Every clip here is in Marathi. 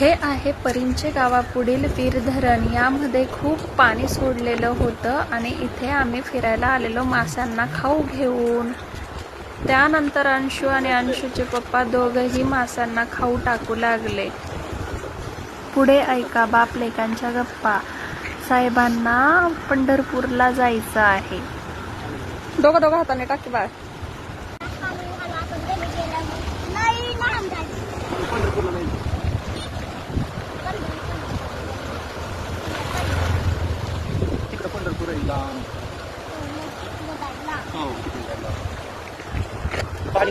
हे आहे परिंचे गावापुढील वीर धरण यामध्ये खूप पाणी सोडलेलं होतं आणि इथे आम्ही फिरायला आलेलो माशांना खाऊ घेऊन. त्यानंतर अंशू आणि अंशूचे पप्पा दोघंही माशांना खाऊ टाकू लागले. पुढे ऐका बाप लेकांच्या गप्पा. साहेबांना पंढरपूरला जायचं आहे. दोघं दोघं हाताने टाकी बाळ तिकडं पंढरपूर आहे लांब हो तिकडे जायला. पाणी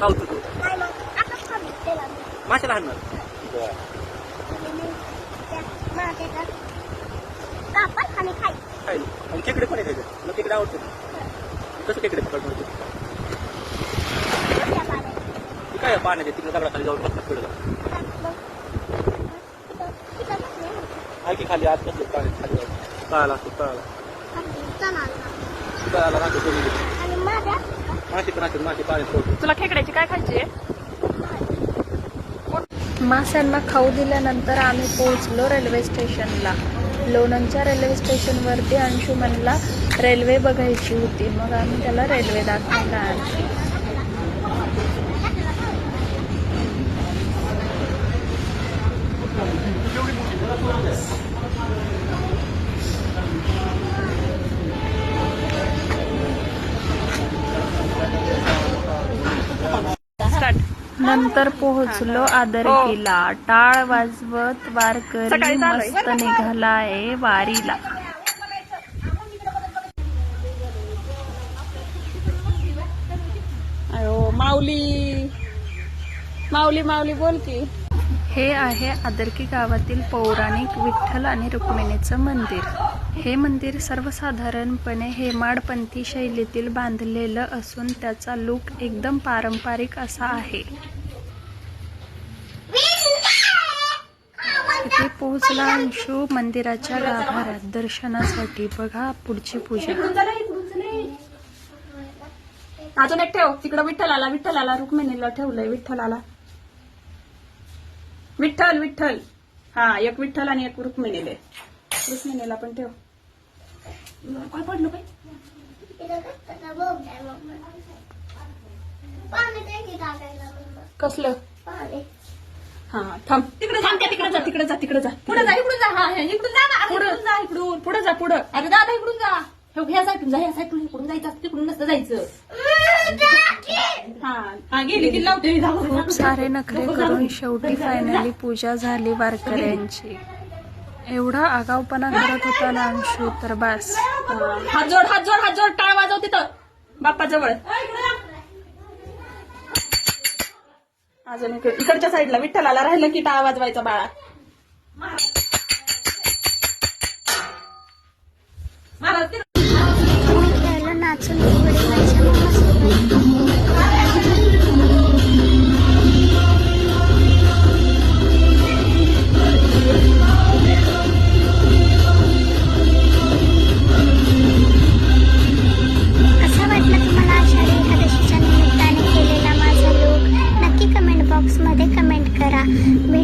खावतो तू. मासे लहान आणि खायला आणि खेकडे पण आहे मग तुला खेकडे आवडते कसं खेकडे पकडतो तू? काय पाण्याच्या तिकडे दगडाखाली जाऊन बसतात पुढे की खाली आत कसं पाण्यात खाली जाऊन. तळाला असतो तळाला मासे पण असतात मासे पाण्यात तुला खेकड्याची काय खायची आहे? माशांना खाऊ दिल्यानंतर आम्ही पोहोचलो रेल्वे स्टेशनला. लोणंदच्या रेल्वे स्टेशनवरती अंशू म्हणला रेल्वे बघायची होती. मग आम्ही त्याला रेल्वे दाखवायला आणली. नंतर पोहोचलो आदरकीला टाळ वाजवत वारकरी मस्त निघालाय वारीला. अयो माऊली. माऊली माऊली बोल की. हे आहे आदरकी गावातील पौराणिक विठ्ठल आणि रुक्मिणीचं मंदिर. हे मंदिर सर्वसाधारणपणे हेमाडपंथी शैलीतील बांधलेलं असून त्याचा लूक एकदम पारंपरिक असा आहे. इथे पोहोचला अंशू मंदिराच्या गाभाऱ्यात दर्शनासाठी बघा पुढची पूजा. अजून एक ठेव. तिकडं विठ्ठलाला विठ्ठलाला रुक्मिणीला ठेवलंय विठ्ठलाला. विठ्ठल विठ्ठल. हा एक विठ्ठल आणि एक रुक्मिणीले. रुक्मिणीला पण ठेव. काय पडलं काय कसलं? हा थांब. तिकडे थांब त्या तिकडे जा तिकडे जा तिकडे जा. पुढे जा इकडून जा. हा हा, इकडून जा ना. पुढे. जा इकडून. पुढे जा पुढे. अरे दादा इकडून जा. हे ह्या साईडून जा ह्या साईडून. इकडून जायचं असतं तिकडून नसतं जायचं. हा हा गेली की लावते. खूप सारे नखरे करून शेवटी फायनली पूजा झाली वारकऱ्यांची. एवढा आगावपणा करत होता ना अंशू तर बस. हात जोड हात जोड हात जोड. टाळ वाजव तिथं. बाप्पा अजून इकडच्या साईडला विठ्ठलाला राहिलं की टाळ वाजवायचा बाळा. Maybe.